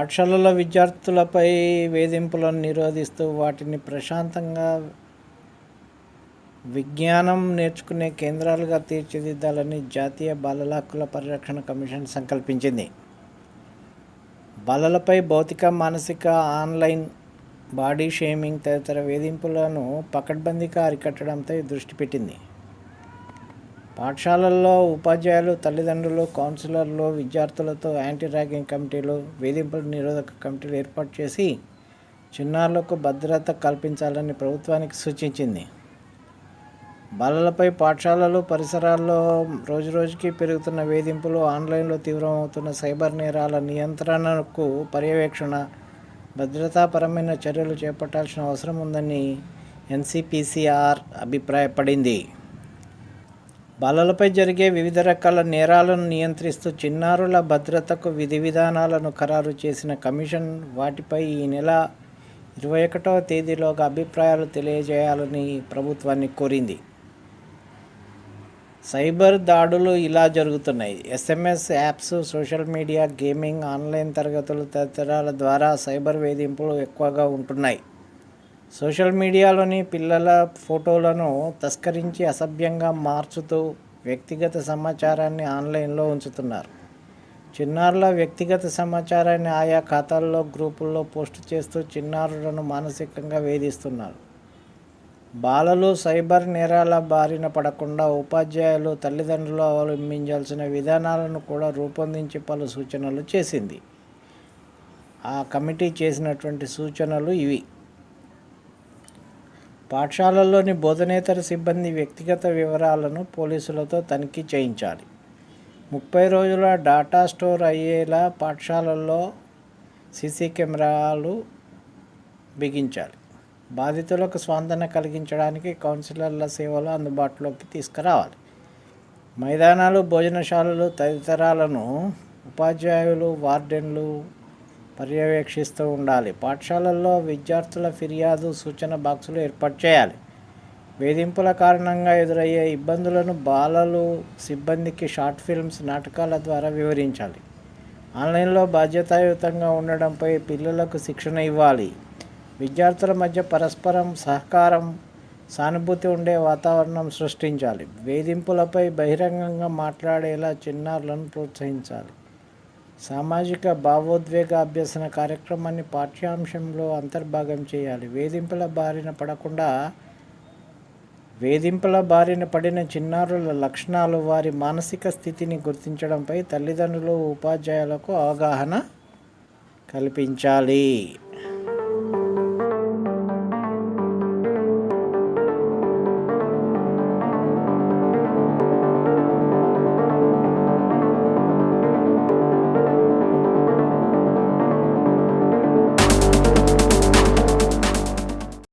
పాఠశాలలో విద్యార్థులపై వేధింపులను నిరోధిస్తూ వాటిని ప్రశాంతంగా విజ్ఞానం నేర్చుకునే కేంద్రాలుగా తీర్చిదిద్దాలని జాతీయ బాలల హక్కుల పరిరక్షణ కమిషన్ సంకల్పించింది. బాలలపై భౌతిక మానసిక ఆన్లైన్ బాడీ షేమింగ్ తదితర వేధింపులను పకడ్బందీగా అరికట్టడంపై దృష్టి పెట్టింది. పాఠశాలల్లో ఉపాధ్యాయులు తల్లిదండ్రులు కౌన్సిలర్లు విద్యార్థులతో యాంటీ ర్యాగింగ్ కమిటీలు వేధింపుల నిరోధక కమిటీలు ఏర్పాటు చేసి చిన్నారులకు భద్రత కల్పించాలని ప్రభుత్వానికి సూచించింది. బాలలపై పాఠశాలలు పరిసరాల్లో రోజురోజుకి పెరుగుతున్న వేధింపులు ఆన్లైన్లో తీవ్రమవుతున్న సైబర్ నేరాల నియంత్రణకు పర్యవేక్షణ భద్రతాపరమైన చర్యలు చేపట్టాల్సిన అవసరం ఉందని ఎన్సిపిసిఆర్ అభిప్రాయపడింది. బాలలపై జరిగే వివిధ రకాల నేరాలను నియంత్రిస్తూ చిన్నారుల భద్రతకు విధి విధానాలను ఖరారు చేసిన కమిషన్ వాటిపై ఈ నెల ఇరవై ఒకటవ తేదీలోగా అభిప్రాయాలు తెలియజేయాలని ప్రభుత్వాన్ని కోరింది. సైబర్ దాడులు ఇలా జరుగుతున్నాయి. SMS apps social media gaming online తరగతులు తదితరాల ద్వారా సైబర్ వేధింపులు ఎక్కువగా ఉంటున్నాయి. సోషల్ మీడియాలోని పిల్లల ఫోటోలను తస్కరించి అసభ్యంగా మార్చుతూ వ్యక్తిగత సమాచారాన్ని ఆన్లైన్లో ఉంచుతున్నారు. చిన్నారుల వ్యక్తిగత సమాచారాన్ని ఆయా ఖాతాల్లో గ్రూపుల్లో పోస్ట్ చేస్తూ చిన్నారులను మానసికంగా వేధిస్తున్నారు. బాలలు సైబర్ నేరాల బారిన పడకుండా ఉపాధ్యాయులు తల్లిదండ్రులు అవలంబించాల్సిన విధానాలను కూడా రూపొందించి పలు సూచనలు చేసింది. ఆ కమిటీ చేసినటువంటి సూచనలు ఇవి. పాఠశాలల్లోని బోధనేతర సిబ్బంది వ్యక్తిగత వివరాలను పోలీసులతో తనిఖీ చేయించాలి. ముప్పై రోజుల డాటా స్టోర్ అయ్యేలా పాఠశాలల్లో సీసీ కెమెరాలు బిగించాలి. బాధితులకు స్పందన కలిగించడానికి కౌన్సిలర్ల సేవలు అందుబాటులోకి తీసుకురావాలి. మైదానాలు భోజనశాలలు తదితరాలను ఉపాధ్యాయులు వార్డెన్లు పర్యవేక్షిస్తూ ఉండాలి. పాఠశాలల్లో విద్యార్థుల ఫిర్యాదు సూచన బాక్సులు ఏర్పాటు చేయాలి. వేధింపుల కారణంగా ఎదురయ్యే ఇబ్బందులను బాలలు సిబ్బందికి షార్ట్ ఫిల్మ్స్ నాటకాల ద్వారా వివరించాలి. ఆన్లైన్లో బాధ్యతాయుతంగా ఉండడంపై పిల్లలకు శిక్షణ ఇవ్వాలి. విద్యార్థుల మధ్య పరస్పరం సహకారం సానుభూతి ఉండే వాతావరణం సృష్టించాలి. వేధింపులపై బహిరంగంగా మాట్లాడేలా చిన్నారులను ప్రోత్సహించాలి. సామాజిక భావోద్వేగ అభ్యసన కార్యక్రమాన్ని పాఠ్యాంశంలో అంతర్భాగం చేయాలి. వేధింపుల బారిన పడకుండా వేధింపుల బారిన పడిన చిన్నారుల లక్షణాలు వారి మానసిక స్థితిని గుర్తించడంపై తల్లిదండ్రులు ఉపాధ్యాయులకు అవగాహన కల్పించాలి.